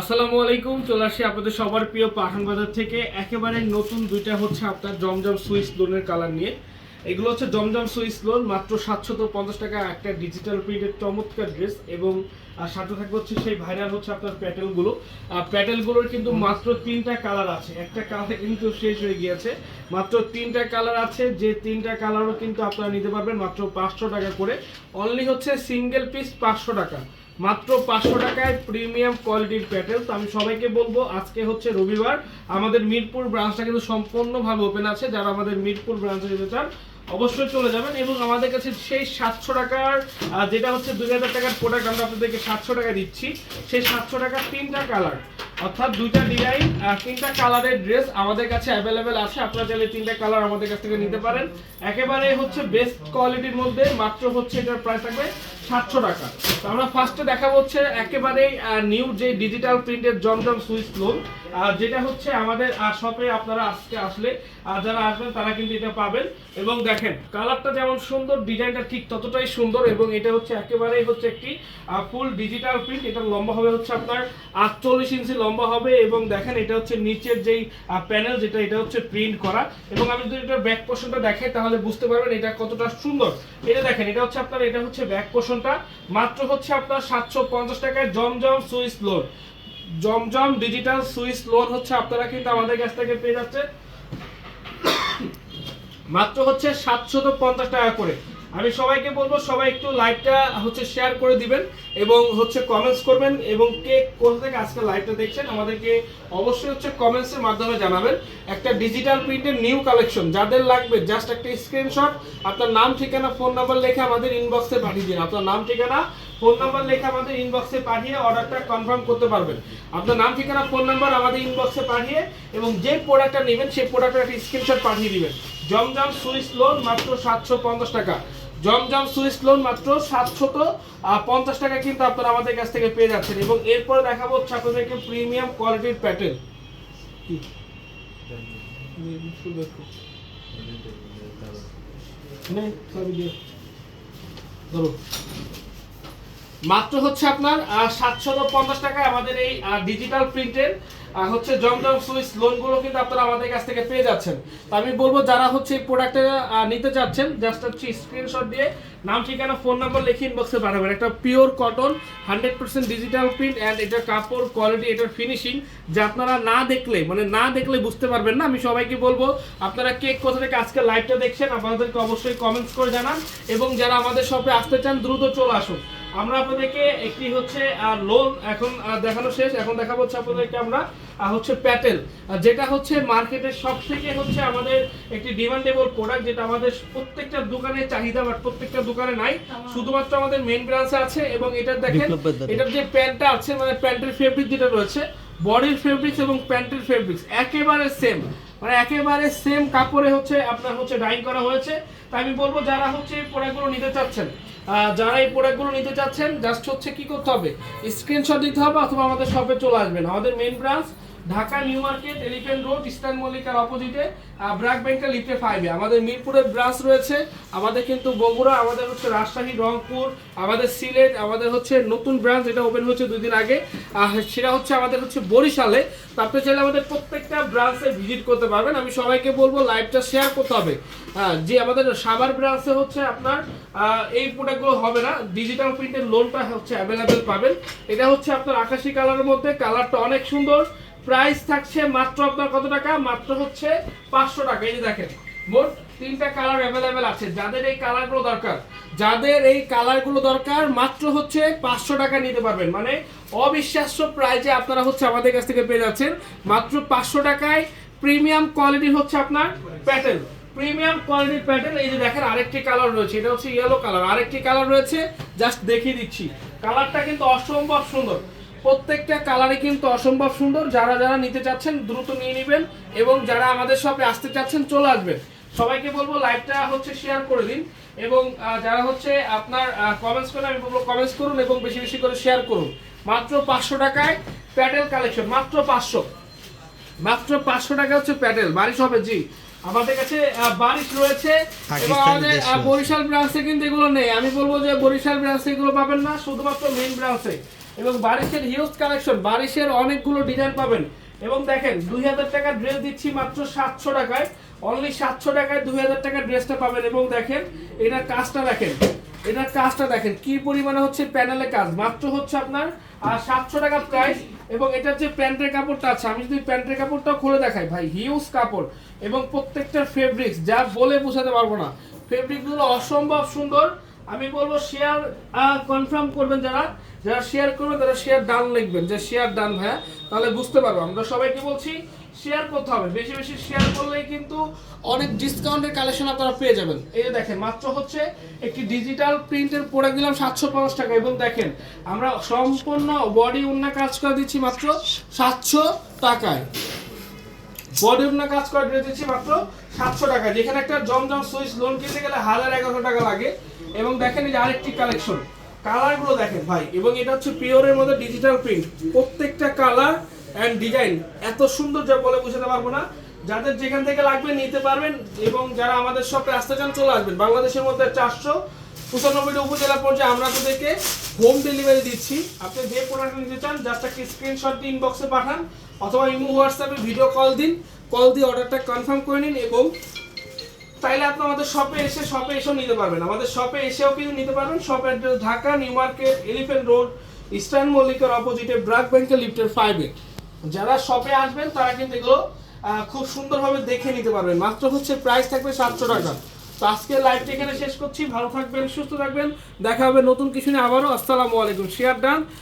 আসসালামু আলাইকুম, চলে আসি আপনাদের সবার প্রিয় পাঠান বাজার থেকে। একেবারে নতুন দুইটা হচ্ছে আপনার জমজম সুইস লোনের কালার নিয়ে। এগুলো হচ্ছে জমজম সুইস লোন, মাত্র সাতশত পঞ্চাশ টাকা, একটা ডিজিটাল প্রিন্টের চমৎকার ড্রেস এবং, আর সাথে থাকবে হচ্ছে সেই ভাইরাল হচ্ছে আপনার প্যাটেলগুলো। প্যাটেলগুলোর কিন্তু মাত্র তিনটা কালার আছে। একটা কালার কিন্তু শেষ হয়ে গিয়েছে। মাত্র তিনটা কালার আছে। যে তিনটা কালারও কিন্তু আপনারা নিতে পারবেন মাত্র পাঁচশো টাকা করে। অনলি হচ্ছে সিঙ্গেল পিস পাঁচশো টাকা। মাত্র পাঁচশো টাকায় প্রিমিয়াম কোয়ালিটির প্যাটেল তো আমি সবাইকে বলব, আজকে হচ্ছে রবিবার। আমাদের মিরপুর ব্রাঞ্চটা কিন্তু সম্পূর্ণভাবে ওপেন আছে। যারা আমাদের মিরপুর ব্রাঞ্চে যেতে চান, অবশ্যই চলে যাবেন এবং আমাদের কাছে সেই সাতশো টাকার যেটা হচ্ছে দুই হাজার টাকার প্রোডাক্ট আমরা আপনাদেরকে সাতশো টাকা দিচ্ছি। সেই সাতশো টাকার তিনটা কালার অর্থাৎ দুইটা ডিজাইন তিনটা কালারের ড্রেস আমাদের কাছে অ্যাভেলেবেল আছে। আপনারা চাইলে তিনটা কালার আমাদের কাছ থেকে নিতে পারেন। একেবারে হচ্ছে বেস্ট কোয়ালিটির মধ্যে, মাত্র হচ্ছে এটার প্রাইস থাকবে সাতশো টাকা। তো আমরা ফার্স্টে দেখাবো হচ্ছে একেবারেই নিউ যে ডিজিটাল প্রিন্টের জমজম সুইচ লোন যেটা হচ্ছে আমাদের শপে আপনারা আজকে আসলে যারা আসবেন তারা কিন্তু এটা পাবেন। এবং দেখেন, কালারটা যেমন সুন্দর, ডিজাইনটা ঠিক ততটাই সুন্দর, এবং এটা হচ্ছে একেবারেই হচ্ছে একটি ফুল ডিজিটাল প্রিন্ট এটা লম্বা হবে হচ্ছে আপনার আটচল্লিশ ইঞ্চি লম্বা হবে এবং দেখেন এটা হচ্ছে নিচের যেই প্যানেল যেটা, এটা হচ্ছে প্রিন্ট করা। এবং আমি যদি এটা ব্যাক পোর্শনটা দেখাই, তাহলে বুঝতে পারবেন এটা কতটা সুন্দর। এটা দেখেন, এটা হচ্ছে আপনার, এটা হচ্ছে ব্যাক পোর্শনটা মাত্র হচ্ছে আপনার সাতশো পঞ্চাশ টাকায় Zamzam Swiss lawn Zamzam digital Swiss lawn হচ্ছে আপনারা কিন্তু আমাদের কাছ থেকে পেয়ে যাচ্ছে মাত্র হচ্ছে পঞ্চাশ টাকা করে। আমি সবাইকে বলব, সবাই একটু লাইভটা হচ্ছে শেয়ার করে দিবেন এবং হচ্ছে কমেন্টস করবেন এবং কে কোথা থেকে আজকে লাইভটা দেখছেন আমাদেরকে অবশ্যই হচ্ছে কমেন্টসের মাধ্যমে জানাবেন। একটা ডিজিটাল প্রিন্টের নিউ কালেকশন যাদের লাগবে জাস্ট একটা স্ক্রিনশট আপনার নাম, ঠিকানা ফোন নাম্বার লিখে আমাদের ইনবক্সে পাঠিয়ে দিন। আপনার নাম, ঠিকানা ফোন নাম্বার লেখা আমাদের ইনবক্সে পাঠিয়ে অর্ডারটা কনফার্ম করতে পারবেন। আপনার নাম, ঠিকানা ফোন নাম্বার আমাদের ইনবক্সে পাঠিয়ে এবং যে প্রোডাক্টটা নেবেন, সেই প্রোডাক্টের একটা স্ক্রিনশট পাঠিয়ে দিবেন। জমজম সুইস লোন মাত্র সাতশো পঞ্চাশ টাকা। জমজম সুইস লোন মাত্র সাতশত পঞ্চাশ টাকা কিন্তু আপনারা আমাদের কাছ থেকে পেয়ে যাচ্ছেন। এবং এরপরে দেখাবো হচ্ছে আপনাদেরকে প্রিমিয়াম কোয়ালিটির প্যাটেল ধরো। মাত্র হচ্ছে আপনার সাতশো পঞ্চাশ টাকায় আমাদের এই ডিজিটাল প্রিন্টের হচ্ছে জমজম সুইচ লোনগুলো কিন্তু আপনারা আমাদের কাছ থেকে পেয়ে যাচ্ছেন। তো আমি বলব, যারা হচ্ছে এই প্রোডাক্টটা নিতে চাচ্ছেন জাস্ট হচ্ছে স্ক্রিনশট দিয়ে নাম, ঠিকানা ফোন নাম্বার লিখে ইনবক্সে পাঠাবেন। একটা pure cotton hundred percent digital print and এটার কাপড় কোয়ালিটি এটার ফিনিশিং যে আপনারা না দেখলে মানে না দেখলে বুঝতে পারবেন না। আমি সবাইকে বলব, আপনারা কেক কোথা থেকে আজকে লাইভটা দেখছেন, আপনাদেরকে অবশ্যই কমেন্টস করে জানান। এবং যারা আমাদের শপে আসতে চান, দ্রুত চলে আসুন। আমরা আপনাদেরকে একটি হচ্ছে লোন এখন দেখানো শেষ। এখন দেখাবো হচ্ছে আপনাদেরকে আমরা হচ্ছে প্যাটেল যেটা হচ্ছে মার্কেটের সব থেকে হচ্ছে আমাদের একটি ডিমান্ডেবল প্রোডাক্ট যেটা আমাদের প্রত্যেকটা দোকানে চাহিদা বাট প্রত্যেকটা দোকানে নাই। শুধুমাত্র আমাদের মেইন ব্রাঞ্চে আছে এবং এটা দেখেন এটার যে প্যান্টটা আছে মানে প্যান্টের ফেব্রিক যেটা রয়েছে বডির ফেব্রিক্স এবং প্যান্টের ফেব্রিক্স একেবারে সেম মানে একেবারে সেম কাপড়ে হচ্ছে আপনার হচ্ছে ডাইং করা হয়েছে। তাই আমি বলব যারা হচ্ছে এই প্রোডাক্টগুলো নিতে চাচ্ছেন যারা এই প্রোডাক্টগুলো নিতে চাচ্ছেন জাস্ট হচ্ছে কি করতে হবে স্ক্রিনশট দিতে হবে অথবা আমাদের শপে চলে আসবেন। আমাদের main branch Dhaka, new market elephant road, eastern মল্লিকার অপোজিটে ব্র্যাক ব্যাংকের লিফটে ফাইভে আমাদের মিরপুরের ব্রাঞ্চ রয়েছে, আমাদের কিন্তু বগুড়া, আমাদের হচ্ছে রাজশাহী, রংপুর, আমাদের সিলেট, আমাদের হচ্ছে নতুন ব্রাঞ্চ, এটা ওপেন হচ্ছে দুই দিন আগে সেটা হচ্ছে আমাদের হচ্ছে বরিশালে। তো আপনি চাইলে আমাদের প্রত্যেকটা ব্রাঞ্চে ভিজিট করতে পারবেন। আমি সবাইকে বলব লাইভটা শেয়ার করতে হবে। হ্যাঁ যে আমাদের সাভার ব্রাঞ্চে হচ্ছে আপনার এই প্রোডাক্টগুলো হবে না। ডিজিটাল প্রিন্টের লোনটা হচ্ছে অ্যাভেলেবেল পাবেন। এটা হচ্ছে আপনার আকাশি কালারের মধ্যে। কালারটা অনেক সুন্দর। প্রাইস থাকছে মাত্র আপনার কত টাকা? মাত্র হচ্ছে পাঁচশো টাকা। এই যে দেখেন, মোট তিনটা কালার অ্যাভেলেবেল আছে। যাদের এই কালারগুলো দরকার, যাদের এই কালারগুলো দরকার, মাত্র হচ্ছে পাঁচশো টাকা নিতে পারবেন। মানে অবিশ্বাস্য প্রাইজে আপনারা হচ্ছে আমাদের কাছ থেকে পেয়ে যাচ্ছেন। মাত্র পাঁচশো টাকায় প্রিমিয়াম কোয়ালিটি হচ্ছে আপনার প্যাটেল প্রিমিয়াম কোয়ালিটির প্যাটেল এই যে দেখেন, আরেকটি কালার রয়েছে। এটা হচ্ছে ইয়েলো কালার আরেকটি কালার রয়েছে জাস্ট দেখিয়ে দিচ্ছি। কালারটা কিন্তু অসম্ভব সুন্দর। প্রত্যেকটা কালারই কিন্তু অসম্ভব সুন্দর। যারা যারা নিতে চাচ্ছেন দ্রুত নিয়ে নেবেন এবং যারা আমাদের শপে আসতে চাচ্ছেন চলে আসবেন। সবাইকে বলব লাইভটা হচ্ছে শেয়ার করে দিন এবং যারা হচ্ছে আপনার কমেন্টস করে আমি বলব কমেন্টস করুন এবং বেশি বেশি করে শেয়ার করুন। মাত্র পাঁচশো টাকায় প্যাটেল কালেকশন মাত্র পাঁচশো। মাত্র পাঁচশো টাকা হচ্ছে প্যাটেল বারিশ হবে জি। আমাদের কাছে বারিশ রয়েছে এবং আমাদের। বরিশাল ব্রাঞ্চে কিন্তু এগুলো নেই। আমি বলব যে বরিশাল ব্রাঞ্চে এগুলো পাবেন না শুধুমাত্র মেইন ব্রাঞ্চে এবং বারিশের হিউজ কালেকশন বারিশের অনেকগুলো ডিজাইন পাবেন। এবং দেখেন, দুই হাজার টাকা ড্রেস দিচ্ছি মাত্র সাতশো টাকায়। অনলি সাতশো টাকায় দুই হাজার টাকার ড্রেসটা পাবেন। এবং দেখেন, এটার কাজটা দেখেন, এটার কাজটা দেখেন, কি পরিমাণে হচ্ছে প্যানেলের কাজ। মাত্র হচ্ছে আপনার আর সাতশো টাকা প্রাইস এবং এটার যে প্যান্টের কাপড়টা আছে, আমি যদি প্যান্টের কাপড়টাও খুলে দেখাই, ভাই হিউজ কাপড়। এবং প্রত্যেকটা ফেব্রিক্স যা বলে বোঝাতে পারব না। ফেব্রিকগুলো অসম্ভব সুন্দর। আমি বলব শেয়ার কনফার্ম করবেন যারা। যারা শেয়ার করবেন তারা শেয়ার ডান লিখবেন। যে শেয়ার ডান ভাইয়া, তাহলে বুঝতে পারব। আমরা সবাইকে বলছি শেয়ার করতে হবে। বেশি বেশি শেয়ার করলেই কিন্তু অনেক ডিসকাউন্টের কালেকশন আপনারা পেয়ে যাবেন। এই যে দেখেন, মাত্র হচ্ছে একটি ডিজিটাল প্রিন্টের প্রোডাক্ট দিলাম সাতশো পঞ্চাশ টাকা। এবং দেখেন, আমরা সম্পূর্ণ বডি উন্না কাজ করে দিচ্ছি মাত্র সাতশো টাকায়। বডি উন্না কাজ করে দিয়ে দিচ্ছি মাত্র সাতশো টাকা যেখানে একটা জমজম সুইচ লোন কিনতে গেলে হাজার এগারোশো টাকা লাগে। এবং দেখেন এই যে আরেকটি কালেকশন কালারগুলো দেখেন ভাই, এবং এটা হচ্ছে পিওরের মধ্যে ডিজিটাল প্রিন্ট প্রত্যেকটা কালার অ্যান্ড ডিজাইন এত সুন্দর যা বলে বুঝাতে পারব না। যাদের যেখান থেকে লাগবে নিতে পারবেন, এবং যারা আমাদের শপে আসতে চান, চলে আসবেন। বাংলাদেশের মধ্যে চারশো পঁচানব্বইটা উপজেলা পর্যায়ে আমরা তাদেরকে হোম ডেলিভারি দিচ্ছি। আপনি যে প্রোডাক্ট নিতে চান জাস্ট একটা স্ক্রিনশট দিয়ে ইনবক্সে পাঠান, অথবা ইমো হোয়াটসঅ্যাপে ভিডিও কল দিন। কল দিয়ে অর্ডারটা কনফার্ম করে নিন, এবং চাইলে আপনি আমাদের শপে এসে শপে এসেও নিতে পারবেন। আমাদের শপে এসেও কিন্তু নিতে পারবেন। Shop address Dhaka new market elephant road eastern মল্লিকের অপোজিটে ব্রাক ব্যাংকের লিফটের ফাইভে যারা শপে আসবেন, তারা কিন্তু এগুলো খুব সুন্দরভাবে দেখে নিতে পারবেন। মাত্র হচ্ছে প্রাইস থাকবে সাতশো টাকা। তো আজকে লাইভটা এখানে শেষ করছি। ভালো থাকবেন, সুস্থ থাকবেন। দেখা হবে নতুন কিছু নিয়ে আবারও। আসসালামু আলাইকুম। Share done